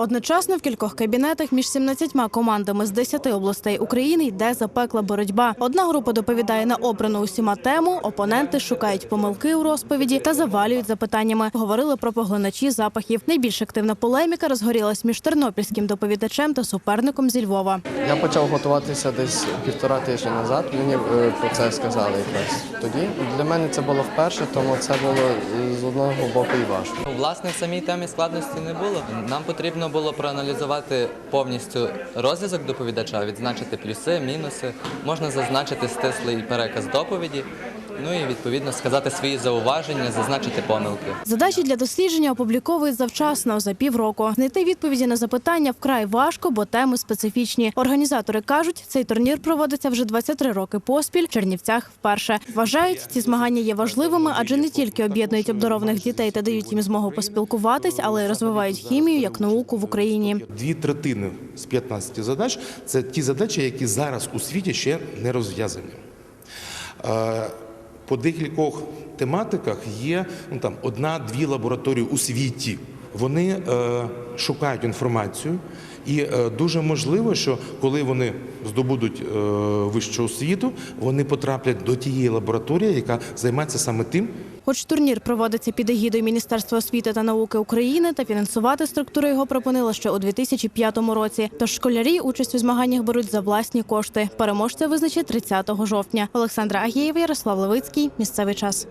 Одночасно в кількох кабінетах між 17 командами з 10 областей України йде запекла боротьба. Одна група доповідає на обрану усіма тему, опоненти шукають помилки у розповіді та завалюють запитаннями. Говорили про поглиначі запахів. Найбільш активна полеміка розгорілась між тернопільським доповідачем та суперником зі Львова. Я почав готуватися десь півтора тижня назад. Мені е, про це сказали якраз тоді. Для мене це було вперше, тому це було з одного боку і важко. Власне, в самій темі складності не було. Нам потрібно було проаналізувати повністю розв'язок доповідача, відзначити плюси, мінуси. Можна зазначити стислий переказ доповіді. Ну і відповідно сказати свої зауваження, зазначити помилки. Задачі для дослідження опубліковують завчасно за півроку. Знайти відповіді на запитання вкрай важко, бо теми специфічні. Організатори кажуть, цей турнір проводиться вже 23 роки поспіль. В Чернівцях вперше вважають, ці змагання є важливими, адже не тільки об'єднують обдарованих дітей та дають їм змогу поспілкуватись, але й розвивають хімію як науку в Україні. Дві третини з 15 задач це ті задачі, які зараз у світі ще не розв'язані. Е, По декількох тематиках є ну, одна-дві лабораторії у світі. Вони е, шукають інформацію, і е, дуже можливо, що коли вони здобудуть е, вищу освіту, вони потраплять до тієї лабораторії, яка займається саме тим, Хоч турнір проводиться під егідою Міністерства освіти та науки України, та фінансувати структури його пропонила ще у 2005 році. Тож школярі участь у змаганнях беруть за власні кошти. Переможця визначить 30 жовтня. Олександра Агієва, Ярослав Левицький. Місцевий час.